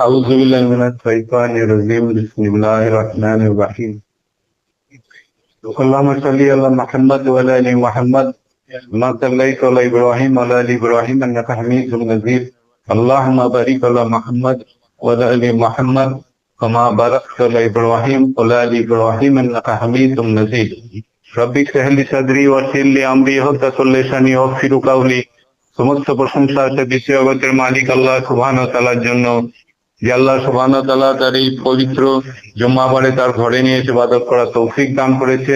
أعوذ بالله من الشيطان الرجيم بسم الله الرحمن الرحيم اللهم صل على محمد وعلى ال محمد ما صليت على ابراهيم وعلى ال ابراهيم انك حميد مجيد اللهم بارك على محمد وعلى ال محمد كما باركت على ابراهيم وعلى ال ابراهيم انك حميد مجيد ربي اشرح لي صدري ويسر لي امري واحلل لساني واغفر قولي সমস্ত প্রশংসা আছে বিশ্ব জগতের মালিক আল্লাহ সুবহান তাআলার জন্য আল্লাহ সুবহান তাআলা তার এই পবিত্র জুম্মাবারে তার ঘরে নিয়ে এসে ইবাদত করার তৌফিক দান করেছে।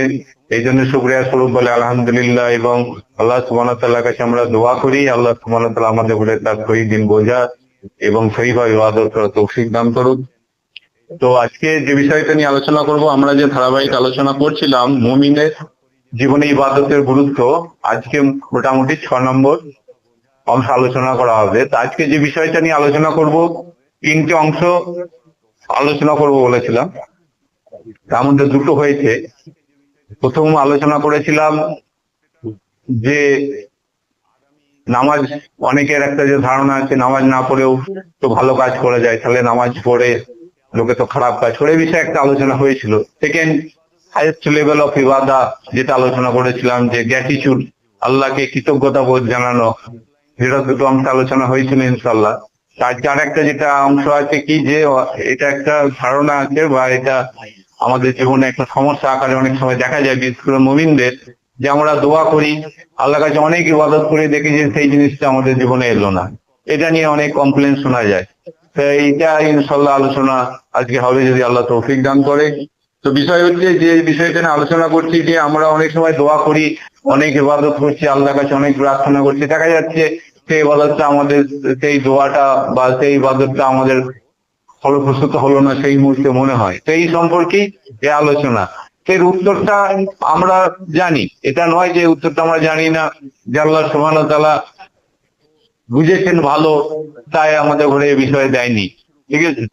এই জন্য শুকরিয়া স্বরূপ বলে আলহামদুলিল্লাহ এবং আল্লাহ সুবহান তাআলার কাছে আমরা দোয়া করি। আল্লাহ সুবহান তাআলা আমাদের উপরে তার সহি দিন বোঝা এবং সহিভাবে ইবাদত করার তৌফিক দান করুক। তো আজকে যে বিষয়টা নিয়ে আলোচনা করব, আমরা যে ধারাবাহিক আলোচনা করছিলাম, মুমিনের জীবনে ইবাদতের গুরুত্ব, আজকে মোটামুটি ছ নম্বর অংশ আলোচনা করা হবে। তো আজকে যে বিষয়টা নিয়ে আলোচনা করব তিনটে অংশ আলোচনা করব বলেছিলাম। তার মধ্যে দুটো হয়েছে। প্রথম আলোচনা করেছিলাম যে নামাজ, অনেকের একটা যে ধারণা আছে, নামাজ না পড়েও তো ভালো কাজ করা যায়। তাহলে নামাজ পড়ে লোকে তো খারাপ কাজ করে। বিষয়ে একটা আলোচনা হয়েছিল। সেকেন্ড হাইয়েস্ট লেভেল অফ ইবাদা যেটা আলোচনা করেছিলাম যে গ্যাটিচিউড আল্লাহকে কৃতজ্ঞতা বোধ জানানো, যেটা দুটো অংশ আলোচনা হয়েছিল ইনশাল্লাহ আজকে আর একটা যেটা অংশ আছে কি যে, এটা একটা ধারণা আছে বা এটা আমাদের জীবনে একটা সমস্যা আকারে অনেক সময় দেখা যায়, বিশেষ করে মুমিনদের, যে আমরা দোয়া করি আল্লাহ কাছে অনেক ইবাদত করে দেখি যে সেই জিনিসটা আমাদের জীবনে এলো না। এটা নিয়ে অনেক কমপ্লেন শোনা যায়। তো এইটা ইনশাল্লাহ আলোচনা আজকে হবে যদি আল্লাহ তৌফিক দান করে। তো বিষয় হচ্ছে যে বিষয়টা নিয়ে আলোচনা করছি যে আমরা অনেক সময় দোয়া করি, অনেক ইবাদত করছি, আল্লাহর কাছে অনেক প্রার্থনা করছি। দেখা যাচ্ছে সেই ইবাদতটা আমাদের, সেই দোয়াটা বা সেই ইবাদতটা আমাদের ফলপ্রসূত হলো না সেই মুহূর্তে মনে হয়। সেই সম্পর্কেই যে আলোচনা। এর উত্তরটা আমরা জানি। এটা নয় যে উত্তরটা আমরা জানি না, যে আল্লাহ সুবহান তাআলা বুঝেছেন ভালো, তাই আমাদের ঘরে এই বিষয়ে দেয়নি। ঠিক আছে?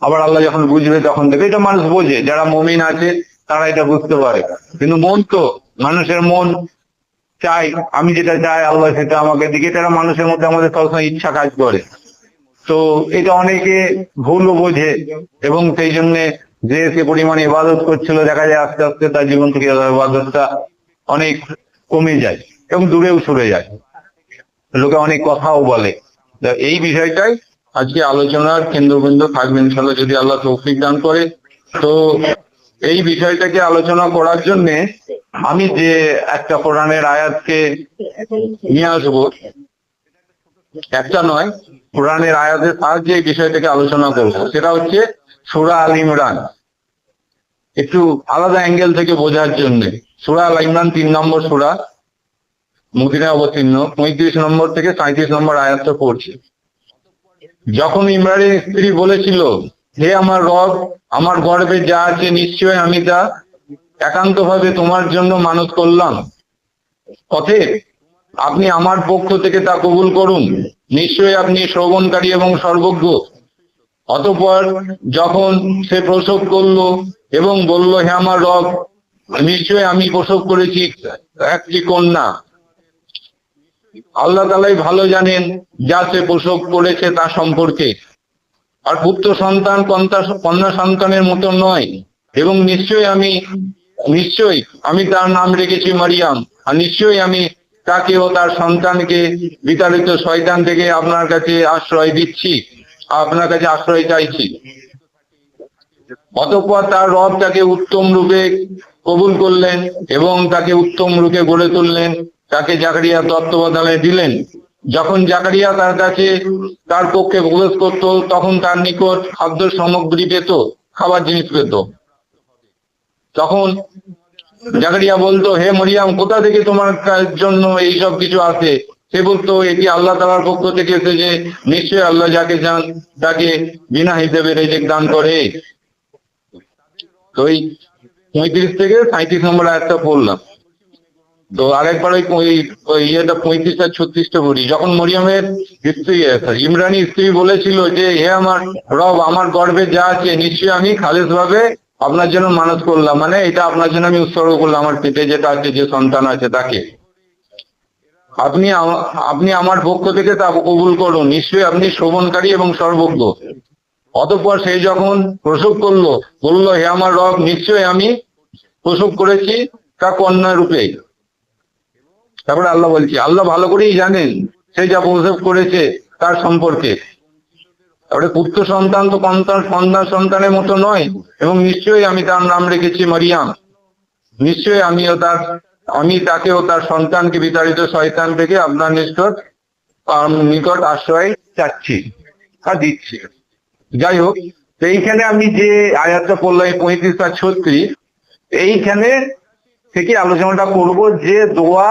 আবার আল্লাহ যখন বুঝবে তখন দেখবে, এটা মানুষ বোঝে। যারা মমিন আছে, তারা এটা বুঝতে পারে। কিন্তু মন তো, মানুষের মন চাই, আমি যেটা চাই, আল্লাহ সেটা আমাকে দিকে। এটা মানুষের মধ্যে আমাদের সবসময় ইচ্ছা কাজ করে। তো এটা অনেকে ভুলও বোঝে এবং সেই জন্য যে সে পরিমাণে ইবাদত করছিল, দেখা যায় আস্তে আস্তে তার জীবন থেকে ইবাদতটা অনেক কমে যায় এবং দূরেও সরে যায়। লোকে অনেক কথাও বলে। এই বিষয়টাই আজকে আলোচনার কেন্দ্রবিন্দু থাকবেন ইনশাল্লাহ যদি আল্লাহ তৌফিক দান করে। তো এই বিষয়টাকে আলোচনা করার জন্য আমি যে একটা কোরআনের আয়াতকে নিয়ে আসব, একটা নয়, কোরআনের আয়াতের সাহায্যে এই বিষয়টাকে আলোচনা করব, সেটা হচ্ছে সুরা আল ইমরান। একটু আলাদা অ্যাঙ্গেল থেকে বোঝার জন্য। সুরা আল ইমরান তিন নম্বর সুরা, মদিনায় অবতীর্ণ, পঁয়ত্রিশ নম্বর থেকে সাঁত্রিশ নম্বর আয়াতটা পড়ছে। যখন ইমরানের স্ত্রী বলেছিল হে আমার রব, আমার গর্বে যা আছে নিশ্চয় আমি তা একান্ত ভাবে তোমার জন্য মানত করলাম। অতএব আপনি আমার পক্ষ থেকে তা কবুল করুন। নিশ্চয়ই আপনি শ্রবণকারী এবং সর্বজ্ঞ। অতঃপর যখন সে প্রসব করল এবং বলল, হে আমার রব নিশ্চয় আমি প্রসব করেছি, একটি কন্যা। আল্লাহ তালাই ভালো জানেন যা সে প্রসব করেছে তা সম্পর্কে। আর পুত্র সন্তান কন্যা সন্তানের মতো নয়। এবং নিশ্চয়ই আমি নিশ্চয়ই আমি তার নাম রেখেছি মারিয়াম। আর নিশ্চয়ই আমি তাকে ও তার সন্তানকে বিতাড়িত শয়তান থেকে আপনার কাছে আশ্রয় দিচ্ছি, আপনার কাছে আশ্রয় চাইছি। অতঃপর তার রব তাকে উত্তম রূপে কবুল করলেন এবং তাকে উত্তম রূপে গড়ে তুললেন, তাকে জাকারিয়া তত্ত্বাবধানে দিলেন। যখন জাকারিয়া তার কাছে তার পক্ষে প্রবেশ করত, তখন তার নিকট খাদ্য সামগ্রী পেত, খাবার জিনিস পেত। তখন জাকারিয়া বলতো, হে মরিয়াম, কোথা থেকে তোমার জন্য এই সব কিছু আসে? সে বলতো, এটি আল্লাহ তালার পক্ষ থেকে এসেছে। নিশ্চয়ই আল্লাহ যাকে চান, তাকে বিনা হিসেবে রেজেক দান করে। তো এই পঁয়ত্রিশ থেকে সাঁত্রিশ নম্বর আয়াতটা পড়লাম। তো আরেকবার ওই ওই- ইয়েটা পঁয়ত্রিশ আর ছত্রিশটা পড়ি যখন মরিয়মের স্ত্রী, ইমরানি স্ত্রী বলেছিল যে, হে আমার রব, আমার গর্ভে যা আছে, নিশ্চয়ই আমি খালেস ভাবে আপনার জন্য মানত করলাম। মানে এটা আপনার জন্য আমি উৎসর্গ করলাম, আমার পেটে যেটা আছে, যে সন্তান আছে তাকে। আপনি আপনি আমার পক্ষ থেকে তা কবুল করুন। নিশ্চয়ই আপনি শ্রবণকারী এবং সর্বজ্ঞ। অতঃপর সেই যখন প্রসব করল, বলল, হে আমার রব, নিশ্চয়ই আমি প্রসব করেছি তা কন্যা রূপে তারপরে আল্লাহ বলছি আল্লাহ ভালো করেই জানেন সে যা প্রসব করেছে তার সম্পর্কে। তারপরে পুত্র সন্তান তো সন্তান সন্তান সন্তানের মতো নয়, এবং নিশ্চয়ই আমি তার নাম রেখেছি মারিয়াম। নিশ্চয়ই আমিও তার, আমি তাকেও তার সন্তানকে বিতাড়িত শয়তান থেকে আপনার নিকট নিকট আশ্রয় চাচ্ছি আর দিচ্ছি। যাই হোক এইখানে আমি যে আয়াতটা পড়লাম পঁয়ত্রিশ আর ছত্রিশ, এইখানে থেকে আলোচনাটা করব যে দোয়া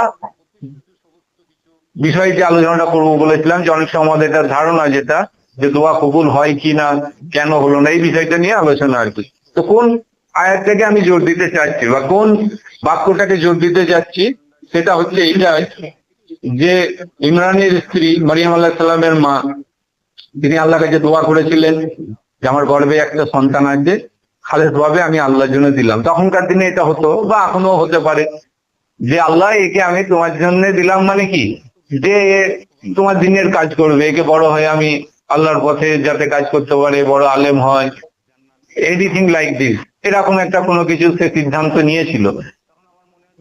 বিষয়ে যে আলোচনাটা করব বলেছিলাম যে অনেক সময় আমাদের একটা ধারণা যেটা, যে দোয়া কবুল হয় কি না, কেন হলো না, এই বিষয়টা নিয়ে আলোচনা আর কি। তো কোন আয়াতটাকে আমি জোর দিতে চাচ্ছি বা কোন বাক্যটাকে জোর দিতে চাচ্ছি, সেটা হচ্ছে এইটাই যে ইমরানের স্ত্রী মারিয়াম আল্লাহ সাল্লামের মা, তিনি আল্লাহ কাছে দোয়া করেছিলেন যে আমার গর্বে একটা সন্তান আছে খালেস ভাবে আমি আল্লাহর জন্য দিলাম। তখনকার দিনে এটা হতো বা এখনও হতে পারে যে আল্লাহ একে আমি তোমার জন্য দিলাম মানে কি? যে তোমার দিনের কাজ করবে, একে বড় হয়ে আমি আল্লাহর পথে যাতে কাজ করতে পারে, বড় আলেম হয় এনিথিং লাইক দিস এরকম একটা কোনো কিছু সে সিদ্ধান্ত নিয়েছিল।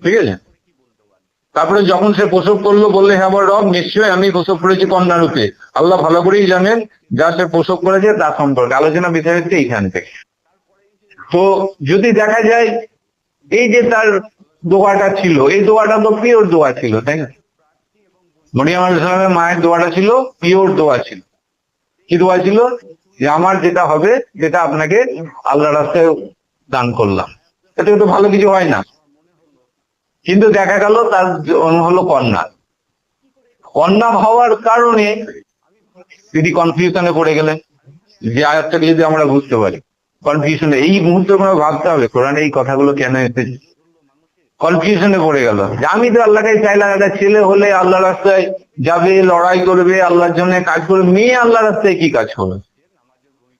ঠিক আছে? তারপরে যখন সে প্রসব করল, বললে হ্যাঁ আমার রব, নিশ্চয়ই আমি প্রসব করেছি কন্যা রূপে। আল্লাহ ভালো করেই জানেন যা সে প্রসব করেছে তার সম্পর্কে। আলোচনা বিষয় হচ্ছে এইখান থেকে। তো যদি দেখা যায়, এই যে তার দোয়াটা ছিল, এই দোয়াটা তো পিওর দোয়া ছিল, তাই না? মরিয়াম আলাইসালামের মায়ের দোয়াটা ছিল পিওর দোয়া ছিল। কি দোয়া ছিল? যে আমার যেটা হবে, যেটা আপনাকে আল্লাহ রাস্তায় দান করলাম। এটা তো ভালো কিছু হয় না। কিন্তু দেখা গেল তার জন্ম হলো কন্যা। কন্যা হওয়ার কারণে তিনি কনফিউশনে পড়ে গেলেন। যে আয়াতটাকে যদি আমরা বুঝতে পারি। কনফিউশনে এই মুহূর্তে ভাবতে হবে, কোরআন এই কথাগুলো কেন এসেছে? কনফিউশনে পড়ে গেল। যে আমি তো আল্লাহকে চাইলাম, একটা ছেলে হলে আল্লাহ রাস্তায় যাবে, লড়াই করবে, আল্লাহর জন্য কাজ করবে, মেয়ে আল্লাহ রাস্তায় কি কাজ করবে?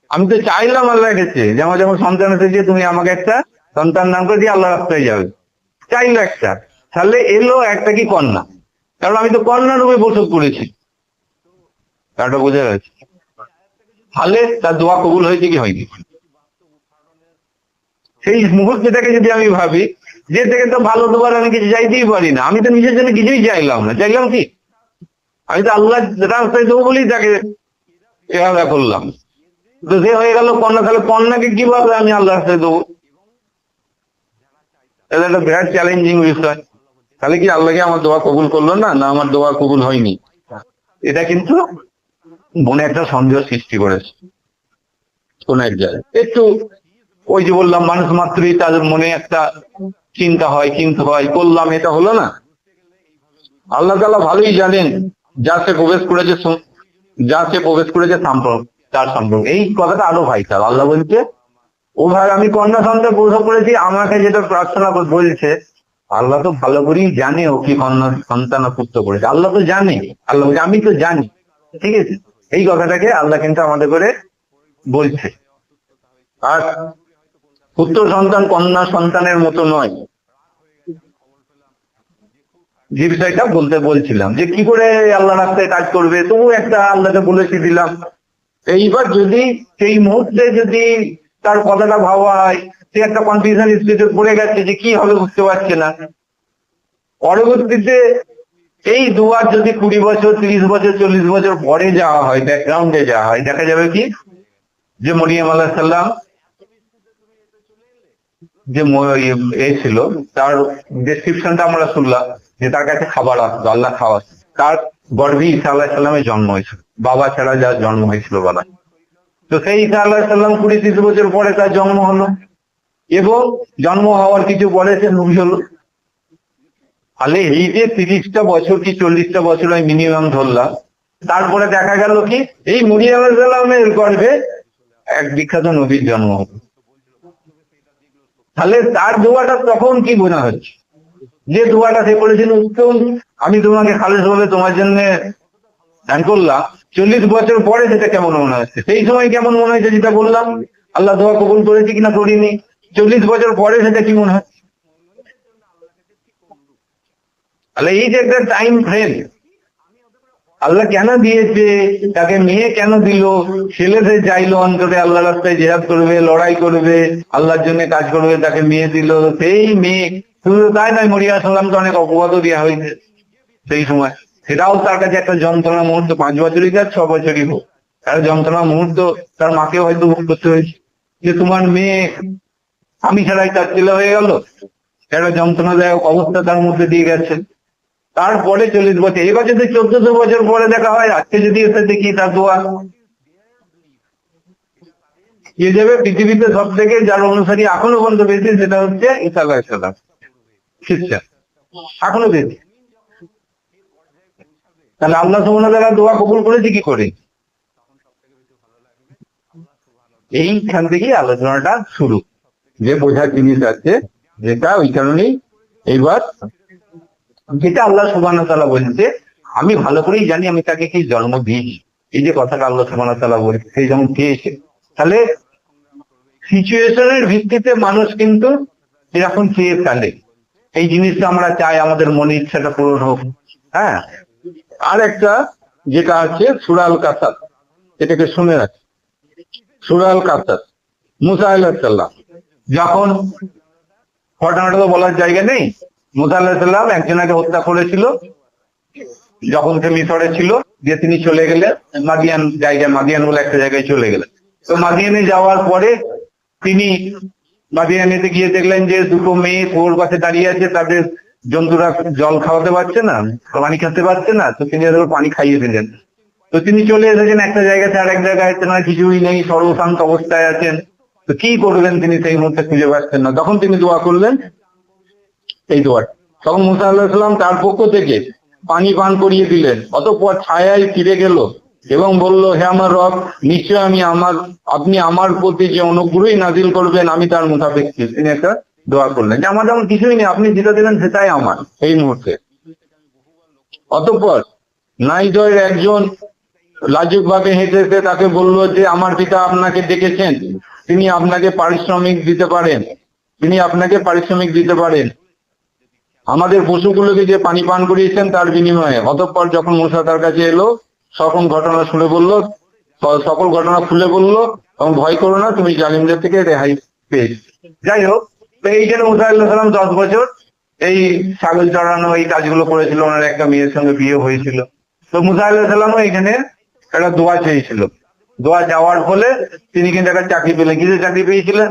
আমি তো চাইলাম আল্লাহর কাছে যেমন যেমন সন্তান এসেছে তুমি আমাকে একটা সন্তান নাম করে দিয়ে আল্লাহ রাস্তায় যাবে। চাইলো একটা। তাহলে এলো একটা কি কন্যা? কারণ আমি তো কন্যা রূপে বসত করেছি। তারটা বোঝা গেছে। তাহলে তার দোয়া কবুল হয়েছে কি হয়নি? সেই মুহূর্তটাকে যদি আমি ভাবি যে থেকে তো ভালো দোয়ার আমি কিছু চাইতেই পারি না। আমি তো নিজের জন্য কিছুই চাইলাম না। চাইলাম কি? আমি তো আল্লাহ রাস্তায় দেবো বলেই তাকে এভাবে করলাম। তো সে হয়ে গেল কন্যা, তাহলে কন্যাকে কীভাবে আমি আল্লাহ রাস্তায় দেবো? এটা একটা বিরাট চ্যালেঞ্জিং বিষয়। তাহলে কি আল্লাহকে আমার দোয়া কবুল করল না? না, আমার দোয়া কবুল হয়নি। এটা কিন্তু মনে একটা সন্দেহ সৃষ্টি করেছে। কোন এক জায়গায়। একটু ওই যে বললাম, মানুষ মাত্রই তাদের মনে একটা চিন্তা হয়, কিন্তু হয়, করলাম, এটা হলো না। আল্লাহ তালা ভালোই জানেন যা সে প্রবেশ করেছে যা সে প্রবেশ করেছে সম্পর্ক তার সম্পর্ক। এই কথাটা আরও ভাইটাল আল্লাহ বলছে, ও ভাই, আমি কন্যা সন্তান প্রসব করেছি, আমাকে যেটা প্রার্থনা বলছে, আল্লাহ তো ভালো করেই জানে ও কি কন্যা সন্তান পুত্র করেছে। আল্লাহ তো জানে। আল্লাহ আমি তো জানি। ঠিক আছে? এই কথাটাকে আল্লাহ কিন্তু আমাদের করে বলছে। আর পুত্র সন্তান, কন্যা সন্তানের মতো নয়। যে বিষয়টা বলতে বলছিলাম যে কি করে আল্লাহ রাস্তায় কাজ করবে? তবু একটা আল্লাহকে বলেছি দিলাম। এইবার যদি সেই মুহূর্তে যদি তার কথাটা ভাবা হয় সে একটা কনফিউশন স্টেজে পড়ে গেছে যে কি হবে বুঝতে পারছে না। পরবর্তীতে এই দুয়ার যদি কুড়ি বছর, তিরিশ বছর, চল্লিশ বছর পরে যাওয়া হয় ব্যাকগ্রাউন্ডে যাওয়া হয়, দেখা যাবে কি? যে মরিয়াম আল্লাহ সাল্লাম যে ম- এ- ছিল, তার ডেসক্রিপশনটা আমরা শুনলাম, যে তার কাছে খাবার আসতো আল্লাহ খাওয়া তার গর্ভে ঈসা আল্লাহ সাল্লামের জন্ম হয়েছিল। বাবা ছাড়া যার জন্ম হয়েছিল বলা তো সেই ঈসা আল্লাহ সাল্লাম কুড়ি তিরিশ বছর পরে তার জন্ম হলো। এবং জন্ম হওয়ার কিছু পরে সে নবী হলো তাহলে এই যে তিরিশটা বছর কি চল্লিশটা বছর আমি মিনিমাম ধরলাম, তারপরে দেখা গেল কি, এই মরিয়াম সাল্লামের গর্ভে এক বিখ্যাত নবীর জন্ম হলো। তাহলে তার দোয়াটা তখন কি মনে হচ্ছে? যে দোয়াটা সে করেছিল উত্তম আমি তোমাকে খালেজ ভাবে তোমার জন্য দান করলাম। চল্লিশ বছর পরে সেটা কেমন মনে হচ্ছে? সেই সময় কেমন মনে হয়েছে যেটা বললাম? আল্লাহ দোয়া কবুল করেছি কিনা করিনি। চল্লিশ বছর পরে সেটা কি মনে হচ্ছে? তাহলে এই যে একটা টাইম ফ্রেম আল্লাহ কেন দিয়েছে? তাকে মেয়ে কেন দিল? ছেলে সে চাইলো অন্তরে আল্লাহ রাস্তায় জেহাদ করবে, লড়াই করবে, আল্লাহর জন্য কাজ করবে, তাকে মেয়ে দিল। সেই মেয়ে, শুধু তাই নয়, মরিয়া সাল্লামকে অনেক অপবাদও দেওয়া হয়েছে সেই সময়। সেটাও তার কাছে একটা যন্ত্রণা মুহূর্ত, পাঁচ বছরই যাক ছ বছরই হোক। একটা যন্ত্রণা মুহূর্ত, তার মাকে হয়তো ভোগ করতে হয়েছে। যে তোমার মেয়ে, আমি ছাড়াই তার ছেলে হয়ে গেল? একটা যন্ত্রণাদায়ক অবস্থা তার মধ্যে দিয়ে গেছে। তারপরে চল্লিশ বছর এবার যদি চোদ্দশো বছর পরে দেখা হয়, আজকে যদি এসে দেখি এ যাবে? পৃথিবীতে সব থেকে যার অনুসারী এখনও পর্যন্ত বেশি সেটা হচ্ছে ইসা আলাহিসাল্লাম এখনও বেশি তাহলে আল্লাহ ওয়া দোয়া কবুল করেছে কি করে? এইখান থেকেই আলোচনাটা শুরু। যে বোঝার জিনিস আছে, যেটা ওই কারণেই এইবার যেটা আল্লাহ সুবহানাহু ওয়া তাআলা বলছে, আমি ভালো করেই জানি, আমি তাকে কি জন্ম দিয়েছি এই যে কথাটা আল্লাহ সুবহানাহু ওয়া তাআলা বলছে, সেই যেমন পেয়েছে তাহলে সিচুয়েশনের ভিত্তিতে মানুষ কিন্তু এরকম চেয়ে ফেলে। এই জিনিসটা আমরা চাই, আমাদের মনে ইচ্ছাটা পূরণ হোক। হ্যাঁ? আর একটা যেটা আছে, সুরাল কাসাদ এটাকে শুনে রাখি। সুরাল কাসার। মুসা আল্লাহ যখন ঘটনাটা তো বলার জায়গা নেই মুসা আল্লাহ একজনকে হত্যা করেছিল, যখন সে মিশরে ছিল দিয়ে তিনি চলে গেলেন, মাদিয়ান জায়গায়, মাদিয়ান বলে একটা জায়গায় চলে গেলেন। তো মাদিয়ানে যাওয়ার পরে তিনি মাদিয়ানেতে গিয়ে দেখলেন যে দুটো মেয়ে কুয়োর পাশে দাঁড়িয়ে আছে, তাদের জন্তুরা জল খাওয়াতে পারছে না, পানি খেতে পারছে না, তো তিনি পানি খাইয়ে দিলেন। তো তিনি চলে এসেছেন একটা জায়গাতে আর এক জায়গায়, তেনার কিছুই নেই, সর্বশান্ত অবস্থায় আছেন। তো কি করবেন তিনি সেই মুহূর্তে খুঁজে পাচ্ছেন না। তখন তিনি দোয়া করলেন এই দোয়ার। তখন মুসা আল্লাহাম তার পক্ষ থেকে পানি পান করিয়ে দিলেন। অতঃপর ছায়ায় ফিরে গেল এবং বলল, হে আমার রব নিশ্চয় আমি আমার, আপনি আমার প্রতি যে অনুগ্রহই নাজিল করবেন, আমি তার মোতাবেক তিনি একটা দোয়া করলেন যে, আমার যেমন কিছুই নেই, আপনি যেটা দেবেন সেটাই আমার। এই মুহূর্তে। অতঃপর নাইজয়ের একজন লাজুক ভাবে হেঁটে হেঁটে তাকে বলল যে, আমার পিতা আপনাকে ডেকেছেন তিনি আপনাকে পারিশ্রমিক দিতে পারেন। তিনি আপনাকে পারিশ্রমিক দিতে পারেন। আমাদের পশুগুলোকে যে পানি পান করিয়েছেন তার বিনিময়ে, অতঃপর যখন মুসা তার কাছে এলো, সকল ঘটনা শুনে বলল সকল ঘটনা খুলে বলল, এবং ভয় করো না, তুমি জালিমদের থেকে রেহাই পেয়েছ। যাই হোক এই জন্য মুসা দশ বছর এই ছাগল চড়ানো, এই কাজগুলো করেছিল, ওনার একটা মেয়ের সঙ্গে বিয়ে হয়েছিল। তো মুসা এখানে একটা দোয়া চেয়েছিল। দোয়া যাওয়ার ফলে তিনি কিন্তু একটা চাকরি পেলেন। কিসের চাকরি পেয়েছিলেন?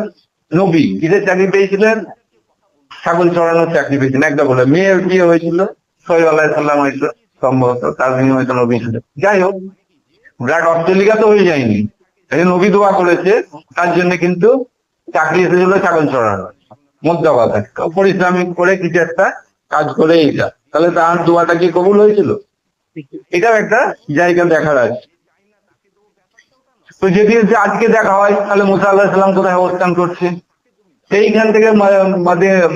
নবী। কিসের চাকরি পেয়েছিলেন? ছাগল চড়ানোর চাকরি পেয়েছেন। একটা বলে, মেয়ের বিয়ে হয়েছিল সাল্লাম হয়েছিল, সম্ভবত তার বিনিময়ে তো নবী যাই হোক বিরাট অস্ট্রেলিয়া তো হয়ে যায়নি। এই নবী দোয়া করেছে, তার জন্য কিন্তু চাকরি এসেছিল ছাগল চড়ানো মধ্যা কথা পরিশ্রমিক করে কিছু একটা কাজ করে এইটা। তাহলে তার দোয়াটা কি কবুল হয়েছিল? এটাও একটা জায়গা দেখার আছে। তো যদি হচ্ছে আজকে দেখা হয়, তাহলে মুসা আল্লাহ সাল্লাম কোথায় অবস্থান করছে সেইখান থেকে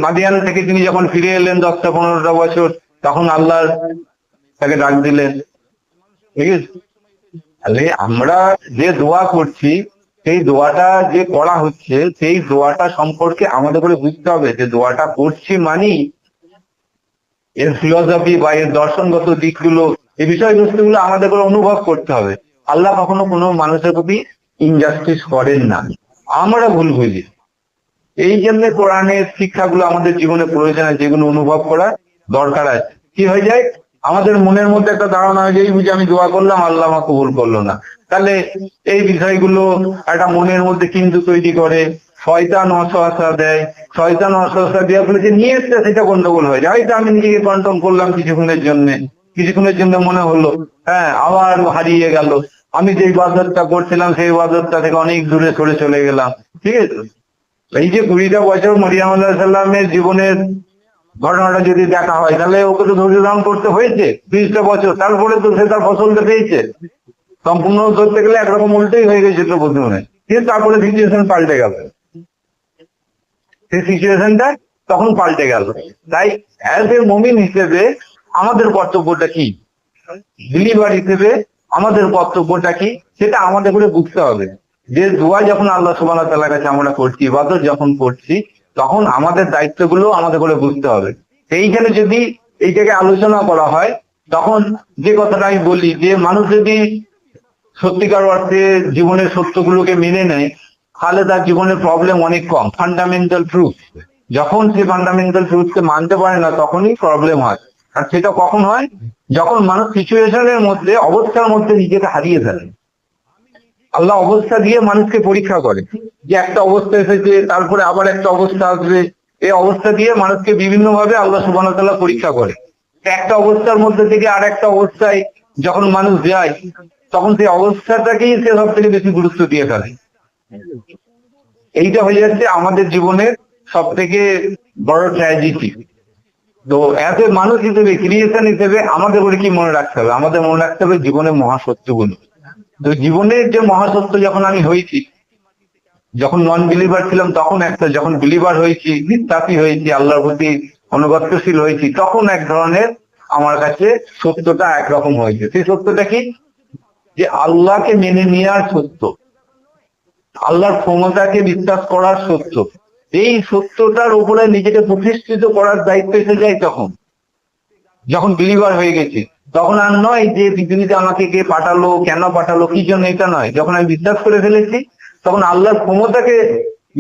মাদিয়ান থেকে তিনি যখন ফিরে এলেন দশটা, পনেরোটা বছর, তখন আল্লাহ তাকে ডাক দিলেন। ঠিক আছে? তাহলে আমরা যে দোয়া করছি, সেই দোয়াটা যে করা হচ্ছে, সেই দোয়াটা সম্পর্কে আমাদের করে বুঝতে হবে যে দোয়াটা করছি মানি, এর ফিলসফি বা এর দর্শনগত দিকগুলো, এই বিষয়বস্তুগুলো আমাদের করে অনুভব করতে হবে। আল্লাহ কখনো কোনো মানুষের প্রতি ইনজাস্টিস করেন না। আমরা ভুল বুঝি। এই জন্য কোরআনের শিক্ষাগুলো আমাদের জীবনে প্রয়োজন আছে, যেগুলো অনুভব করা দরকার আছে। কি হয়ে যায়? আমাদের মনের মধ্যে একটা ধারণা হয়ে যায় বুঝে আমি দোয়া করলাম, আল্লাহ আমাকে কবুল করল না। তাহলে এই বিষয়গুলো একটা মনের মধ্যে কিন্তু তৈরি করে, শয়তান অসহসা দেয়। শয়তান অসহসা দেওয়ার ফলে যে নিয়ে এসছে, সেটা গন্ডগোল হয়ে যায়। হয়তো আমি নিজেকে কন্ট্রোল করলাম কিছুক্ষণের জন্য। কিছুক্ষণের জন্য মনে হলো হ্যাঁ আবার হারিয়ে গেল। আমি যে ইবাদতটা করছিলাম, সেই ইবাদতটা থেকে অনেক দূরে সরে চলে গেলাম। ঠিক আছে? এই যে কুড়িটা বছর মরিয়াম জীবনের ঘটনাটা যদি দেখা হয়, তাহলে ওকে তো ধৈর্য ধারণ করতে হয়েছে তিরিশটা বছর। তারপরে তো সে তার ফসলটা পেয়েছে সম্পূর্ণ ধরতে গেলে একরকম উল্টোই হয়ে গেছিল প্রথমে কিন্তু তারপরে সিচুয়েশন পাল্টে গেল। সেই সিচুয়েশনটা তখন পাল্টে গেল। তাই অ্যাজ এ মমিন হিসেবে আমাদের কর্তব্যটা কি? বিলিভার হিসেবে আমাদের কর্তব্যটা কি? সেটা আমাদের করে বুঝতে হবে। যে দোয়া যখন আল্লাহ সুবাহ তাআলার কাছে আমরা করছি, ইবাদত যখন করছি, তখন আমাদের দায়িত্বগুলো আমাদের করে বুঝতে হবে। সেইখানে যদি এইটাকে আলোচনা করা হয়, তখন যে কথাটা আমি বলি, যে মানুষ যদি সত্যিকার অর্থে জীবনের সত্যগুলোকে মেনে নেয়, তাহলে তার জীবনের প্রবলেম অনেক কম। ফান্ডামেন্টাল ট্রুথ যখন সে ফান্ডামেন্টাল ট্রুথকে মানতে পারে না, তখনই প্রবলেম হয়। আর সেটা কখন হয়? যখন মানুষ সিচুয়েশনের মধ্যে, অবস্থার মধ্যে নিজেকে হারিয়ে ফেলে। আল্লাহ অবস্থা দিয়ে মানুষকে পরীক্ষা করে। যে একটা অবস্থা এসেছে, তারপরে আবার একটা অবস্থা আসবে। এই অবস্থা দিয়ে মানুষকে বিভিন্ন ভাবে আল্লাহ সুবাহ তাআলা পরীক্ষা করে। একটা অবস্থার মধ্যে থেকে আর একটা অবস্থায় যখন মানুষ যায়, তখন সেই অবস্থাটাকেই সে সব থেকে বেশি গুরুত্ব দিয়ে ফেলে এইটা হয়ে যাচ্ছে আমাদের জীবনের সব থেকে বড় ট্র্যাজেডি তো এত মানুষ হিসেবে ক্রিয়েশন হিসেবে আমাদের করে কি মনে রাখতে হবে? আমাদের মনে রাখতে হবে জীবনের মহাসত্যগুলো জীবনের যে মহাসত্য যখন আমি হয়েছি, যখন নন বিলিভার ছিলাম তখন একটা, যখন বিলিভার হয়েছি বিশ্বাসী হয়েছি, আল্লাহর প্রতি অনুগত্যশীল হয়েছি, তখন এক ধরনের আমার কাছে সত্যটা একরকম হয়েছে। সেই সত্যটা কি? যে আল্লাহকে মেনে নেওয়ার সত্য, আল্লাহর ক্ষমতাকে বিশ্বাস করার সত্য, এই সত্যটার উপরে নিজেকে প্রতিষ্ঠিত করার দায়িত্ব এসে যায় তখন, যখন বিলিভার হয়ে গেছি। তখন আর নয় যে পৃথিবীতে আমাকে কে পাঠালো, কেন পাঠালো, কি জন্য, এটা নয়। যখন আমি বিশ্বাস করে ফেলেছি, তখন আল্লাহর ক্ষমতাকে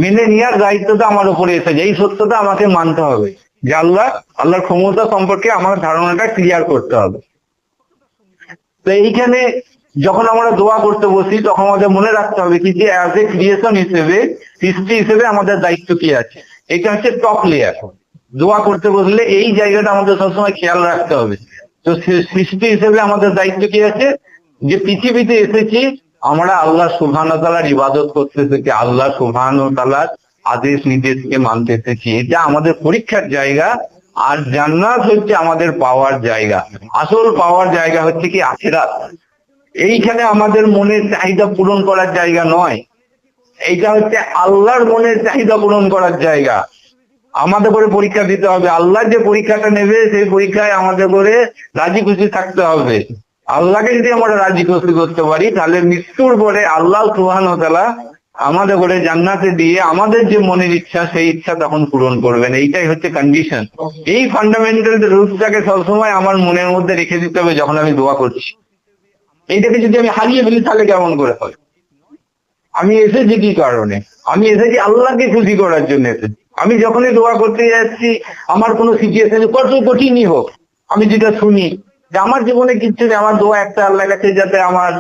মেনে নেওয়ার দায়িত্বটা আমার উপরে এসে যায় এই সত্যটা আমাকে মানতে হবে যে আল্লাহ, আল্লাহর ক্ষমতা সম্পর্কে আমার ধারণাটা ক্লিয়ার করতে হবে। তো এইখানে যখন আমরা দোয়া করতে বসি, তখন আমাদের মনে রাখতে হবে কি, যে অ্যাজ এ ক্রিয়েশন হিসেবে, সৃষ্টি হিসেবে আমাদের দায়িত্ব কি আছে। এটা হচ্ছে টপ লেয়ার দোয়া করতে বসলে এই জায়গাটা আমাদের সবসময় খেয়াল রাখতে হবে। তো সৃষ্টি হিসেবে আমাদের দায়িত্ব কি আছে? যে পৃথিবীতে এসেছি, আমরা আল্লাহ সুবহান তালার ইবাদত করতে এসেছি আল্লাহ সুবহান তালার আদেশ নির্দেশকে মানতে এসেছি। এটা আমাদের পরীক্ষার জায়গা আর জান্নাত হচ্ছে আমাদের পাওয়ার জায়গা। আসল পাওয়ার জায়গা হচ্ছে কি আখেরাত। এইখানে আমাদের মনের চাহিদা পূরণ করার জায়গা নয়। এইটা হচ্ছে আল্লাহর মনের চাহিদা পূরণ করার জায়গা। আমাদের করে পরীক্ষা দিতে হবে। আল্লাহ যে পরীক্ষাটা নেবে, সেই পরীক্ষায় আমাদের করে রাজি খুশি থাকতে হবে। আল্লাহকে যদি আমরা রাজি খুশি করতে পারি, তাহলে মৃত্যুর পরে আল্লাহ সুহান তালা আমাদের করে জান্নাতে দিয়ে আমাদের যে মনের ইচ্ছা, সেই ইচ্ছা তখন পূরণ করবেন। এইটাই হচ্ছে কন্ডিশন এই ফান্ডামেন্টাল রুটটাকে সবসময় আমার মনের মধ্যে রেখে দিতে হবে যখন আমি দোয়া করছি। এইটাকে যদি আমি হারিয়ে ফেলি, তাহলে কেমন করে হয়? আমি এসেছি কি কারণে? আমি এসেছি আল্লাহকে খুশি করার জন্য এসেছি। আমি যখনই দোয়া করতে যাচ্ছি, আমার কোনো সিচুয়েশন কত কঠিনই হোক, আমি যেটা শুনি, যে আমার জীবনে কিচ্ছু নেই, আমার দোয়া একটা আল্লাহ কাছে যাতে আমার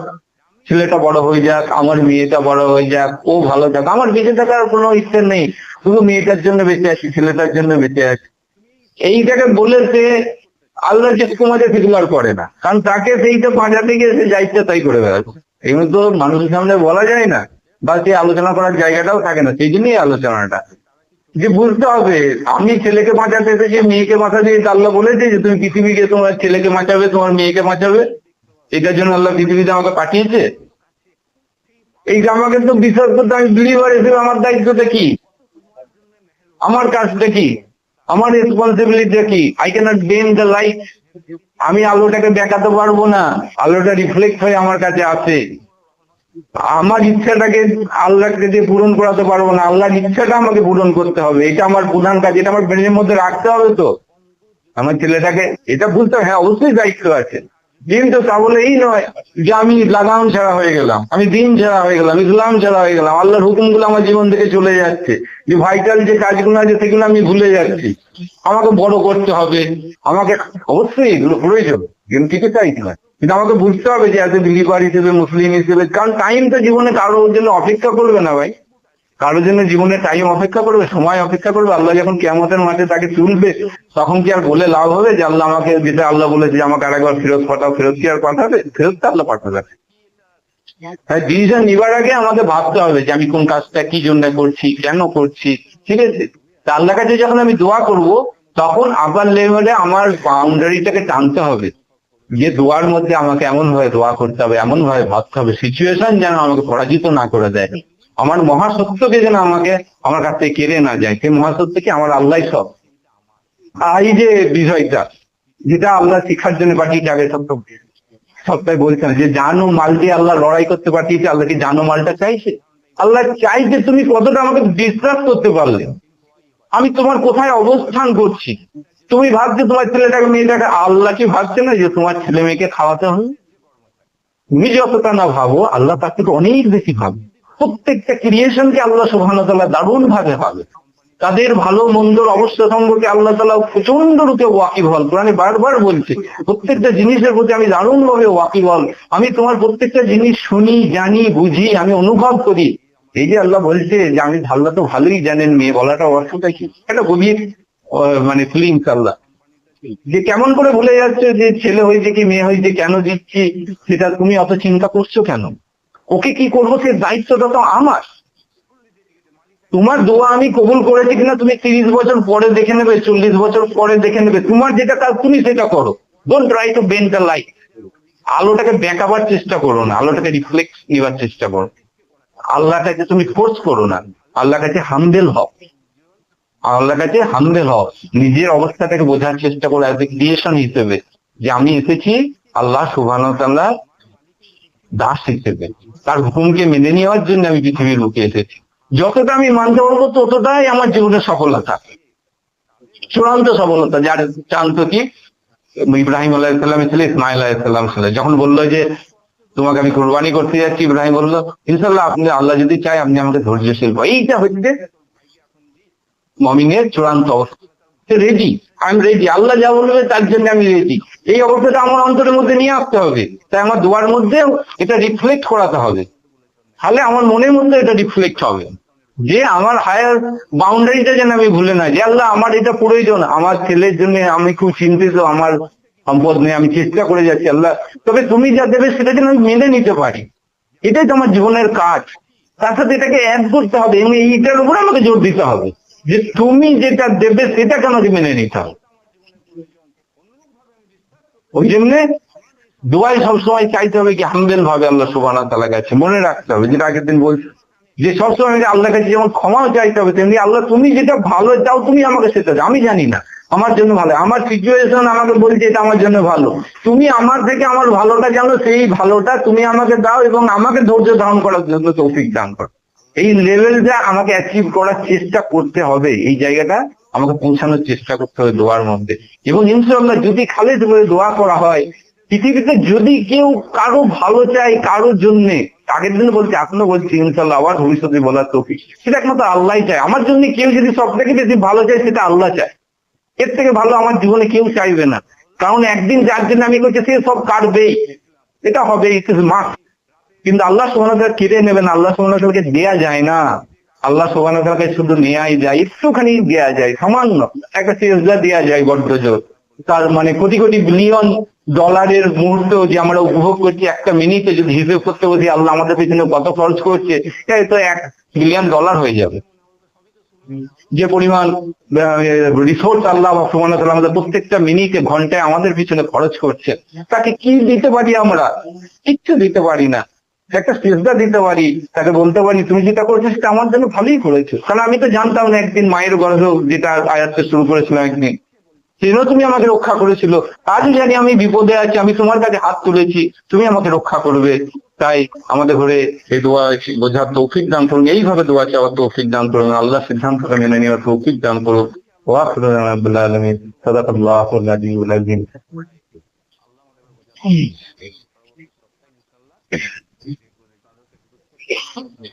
ছেলেটা বড় হয়ে যাক, আমার মেয়েটা বড় হয়ে যাক, ও ভালো থাক। আমার বেঁচে থাকার কোনো ইচ্ছে নেই, শুধু মেয়েটার জন্য বেঁচে আছি, ছেলেটার জন্য বেঁচে আছি। এইটাকে বলে সে আল্লাহ যে তোমাকে ফিটমার করে না, কারণ তাকে সেইটা পাঁচাতে গিয়ে সে যাইতে তাই করে বেড়াচ্ছে। এগুলো তো মানুষের সামনে বলা যায় না, বা সে আলোচনা করার জায়গাটাও থাকে না, সেই জন্যই আলোচনাটা। যে বুঝতে হবে আমি ছেলেকে বাঁচাতে এসেছি মেয়েকে বাঁচাতে এসেছি, আল্লাহ বলেছে যে তুমি পৃথিবীকে তোমার ছেলেকে বাঁচাবে তোমার মেয়েকে বাঁচাবে। এটার জন্য আল্লাহ পৃথিবীতে আমাকে পাঠিয়েছে। এইটা আমাকে তো বিশ্বাস করতে আমি বিলিভার হিসেবে আমার দায়িত্বটা কি? আমার কাজটা কি? আমার রেসপন্সিবিলিটি কি? I cannot bend the light আমি আলোটাকে দেখাতে পারব না। আলোটা রিফ্লেক্ট হয়ে আমার কাছে আসে। আমার ইচ্ছাটাকে আল্লাহকে দিয়ে পূরণ করাতে পারব না। আল্লাহর ইচ্ছাটা আমাকে পূরণ করতে হবে। এটা আমার প্রধান কাজ, এটা আমার ব্রেনের মধ্যে রাখতে হবে তো। আমার ছেলেটাকে, এটা বুঝতে হ্যাঁ অবশ্যই দায়িত্ব আছে। কিন্তু তা বলে এই নয় যে আমি লাগাম ছাড়া হয়ে গেলাম, আমি দিন ছাড়া হয়ে গেলাম, ইসলাম ছাড়া হয়ে গেলাম, আল্লাহর হুকুমগুলো আমার জীবন থেকে চলে যাচ্ছে। যে ভাইটাল যে কাজগুলো আছে সেগুলো আমি ভুলে যাচ্ছি। আমাকে বড় করতে হবে। আমাকে অবশ্যই প্রয়োজন কিন্তু কিছু চাইছি না কিন্তু আমাকে বুঝতে হবে যে এত বিলিভার হিসেবে, মুসলিম হিসেবে, কারণ টাইম তো জীবনে কারোর জন্য অপেক্ষা করবে না ভাই। কারোর জন্য জীবনে টাইম অপেক্ষা করবে, সময় অপেক্ষা করবে। আল্লাহ যখন কেমতের মাঠে তাকে তুলবে, তখন কি আর বলে লাভ হবে যে আল্লাহ আমাকে, যেটা আল্লাহ বলেছে যে আমাকে আরেকবার ফেরত পাঠাও, ফেরত কি আর পাঠাবে? ফেরত তো আল্লাহ পাঠাবে। তাই ডিসিশন নিবার আগে আমাকে ভাবতে হবে যে আমি কোন কাজটা কি জন্য করছি, কেন করছি, ঠিক আছে? আল্লাহ কাছে যখন আমি দোয়া করব, তখন আবার লেভেলে আমার বাউন্ডারিটাকে টানতে হবে। যে দোয়ার মধ্যে আমাকে এমন ভাবে দোয়া করতে হবে এমন ভাবে ভাবতে হবে সিচুয়েশন যেন আমাকে পরাজিত না করে দেয়। আমার মহাসত্যকে যেন আমাকে আমার কাছ থেকে কেড়ে না যায় সেই মহাসত্য কি আমার আল্লাহ সব? এই যে বিষয়টা, যেটা আল্লাহ শিক্ষার জন্য পাঠিয়েছে, আগে সপ্তাহ সপ্তাহে বলছেন যে জানো মাল দিয়ে আল্লাহ লড়াই করতে পাঠিয়েছে, আল্লাহ কি জানো মালটা চাইছে? আল্লাহ চাইছে তুমি কতটা আমাকে ডিস্ট্রাক্ট করতে পারলে। আমি তোমার কোথায় অবস্থান করছি? তুমি ভাবছ তোমার ছেলেটাকে, মেয়েটাকে আল্লাহ কি ভাবছে না যে তোমার ছেলে মেয়েকে খাওয়াতে হবে? তুমি যতটা না ভাবো, আল্লাহ তার থেকে অনেক বেশি ভাবে প্রত্যেকটা ক্রিয়েশনকে আল্লাহ সুবহান দারুণ ভাবে ভাবে। তাদের ভালো মন্দর অবস্থা সম্পর্কে আল্লাহ তালা প্রচণ্ড রূপে ওয়াকিবল কোরআনে বারবার বলছে, প্রত্যেকটা জিনিসের প্রতি আমি দারুণ ভাবে ওয়াকিবল আমি তোমার প্রত্যেকটা জিনিস শুনি, জানি, বুঝি, আমি অনুভব করি। এই যে আল্লাহ বলছে যে, আমি আল্লাহ তো ভালোই জানেন, মেয়ে বলাটা অর্থটা কি? একটা গভীর মানে ফিলিংস আল্লাহ যে কেমন করে ভুলে যাচ্ছে যে ছেলে হয়েছে কি মেয়ে হয়েছে, কেন দিচ্ছি, সেটা তুমি অত চিন্তা করছ কেন? ওকে কি করব, সে দায়িত্বটা তো আমার। তোমার দোয়া আমি কবুল করেছি কিনা তুমি তিরিশ বছর পরে দেখে নেবে, চল্লিশ বছর পরে দেখে নেবে। তোমার যেটা কাজ, তুমি সেটা করো। Don't try to bend the light আলোটাকে বেঁকাবার চেষ্টা করো না, আলোটাকে রিফ্লেক্ট নেবার চেষ্টা করো। আল্লাহর কাছে তুমি ফোর্স করো না। আল্লাহ কাছে হামদেল হও। আল্লাহর কাছে হামবেল হও নিজের অবস্থাটাকে বোঝার চেষ্টা করো অ্যাজ এ ক্রিয়েশন হিসেবে যে আমি এসেছি আল্লাহ সুবহান দাস হিসেবে। তার হুকুমকে মেনে নেওয়ার জন্য আমি পৃথিবীর বুকে এসেছি। যতটা আমি মানতে পারব ততটাই আমার জীবনের সফলতা। চূড়ান্ত সফলতা। যার চান্ত কি? ইব্রাহিম আলাইসাল্লামের ছেলে ইসমাইল আলাহিসাল্লাম ছেলে। যখন বলল যে, তোমাকে আমি কোরবানি করতে যাচ্ছি, ইব্রাহিম বলল ইনশাল্লাহ আপনি, আল্লাহ যদি চাই আপনি আমাকে ধৈর্যশীল এইটা হচ্ছে মমিনের চূড়ান্ত অবস্থা। Ready I am ready Allah যা বলবে তার জন্য আমি রেডি এই অবস্থাটা আমার অন্তরের মধ্যে নিয়ে আসতে হবে। তাই আমার দোয়ার মধ্যে এটা রিফ্লেক্ট করাতে হবে। তাহলে আমার মনের মধ্যে এটা রিফ্লেক্ট হবে। যে আমার হায়ার বাউন্ডারিটা যেন আমি ভুলে না যে আল্লাহ, আমার এটা প্রয়োজন। আমার ছেলের জন্য আমি খুব চিন্তিত, আমার সম্পদ নিয়ে আমি চেষ্টা করে যাচ্ছি আল্লাহ। তবে তুমি যা দেবে সেটা যেন আমি মেনে নিতে পারি। এটাই তো আমার জীবনের কাজ। তার সাথে এটাকে অ্যাড করতে হবে এবং এইটার উপরে আমাকে জোর দিতে হবে। যে তুমি যেটা দেবে সেটাকে আমাকে মেনে নিতে হবে? ওই জন্যে দোয়াই সবসময় চাইতে হবে কি হামবেল ভাবে আল্লাহ সুবাহ তালা কাছে মনে রাখতে হবে, যেটা আগের দিন বলছি, যে সবসময় আল্লাহ কাছে যেমন ক্ষমাও চাইতে হবে, তেমনি আল্লাহ তুমি যেটা ভালো চাও তুমি আমাকে সেটা আমি জানি না, আমার জন্য ভালো। আমার সিচুয়েশন আমাকে বলছে এটা আমার জন্য ভালো। তুমি আমার থেকে আমার ভালোটা জানো, সেই ভালোটা তুমি আমাকে দাও এবং আমাকে ধৈর্য ধারণ করার জন্য তৌফিক দান করো। এই লেভেলটা আমাকে অ্যাচিভ করার চেষ্টা করতে হবে, এই জায়গাটা আমাকে পৌঁছানোর চেষ্টা করতে হবে দোয়ার মধ্যে। এবং ইনশাল্লাহ যদি খালেদ করে দোয়া করা হয়, পৃথিবীতে যদি কেউ কারও ভালো চায় কারোর জন্য, আগের দিন বলছি, এখনও বলছি ইনশাল্লাহ আবার ভবিষ্যতে বলার তৌফিক। সেটা একমাত্র আল্লাহ চায়। আমার জন্য কেউ যদি সব থেকে বেশি ভালো চায়, সেটা আল্লাহ চায়। এর থেকে ভালো আমার জীবনে কেউ চাইবে না। কারণ একদিন যার জন্য আমি করছি সে সব কাটবেই। এটা হবে ইট ইস মাস কিন্তু আল্লাহ সোহানকে কেড়ে নেবেন, আল্লাহ সোহানকে দেয়া যায় না। আল্লাহ সোহানকে শুধু নেয়াই যায়, একটুখানি দেয়া যায়, সামান্য একটা সেজদা দেয়া যায় বড্ড জোর তার মানে কোটি কোটি বিলিয়ন ডলারের মুহূর্ত যে আমরা উপভোগ করছি, একটা মিনিটে যদি হিসেব করতে বসি, আল্লাহ আমাদের পেছনে কত খরচ করছে এটা তো এক বিলিয়ন ডলার হয়ে যাবে। যে পরিমাণ রিসোর্স আল্লাহ সুমান আমাদের প্রত্যেকটা মিনিটে ঘন্টায় আমাদের পিছনে খরচ করছে, তাকে কি দিতে পারি আমরা? কিচ্ছু দিতে পারি না। একটা সেজদা দিতে পারি, তাকে বলতে পারি, তুমি যেটা করেছ সেটা আমার জন্য ভালোই করেছ। কারণ আমি তো জানতাম না একদিন মায়ের গর্ভ যেটা আয়াতটা শুরু করেছিলাম একদিন। সেজন্য তুমি আমাকে রক্ষা করেছিল। আজও জানি আমি বিপদে আছি, আমি তোমার কাছে হাত তুলেছি, তুমি আমাকে রক্ষা করবে। তাই আমাদের ঘরে এই দোয়া বোঝার তৌফিক দান করুন, এইভাবে দোয়া চাওয়ার তৌফিক দান করুন। আল্লাহ সিদ্ধান্তটা মেনে নেওয়ার তৌফিক দান করুন। আলমিন। সাদাকাল্লাহ আজিম Yeah.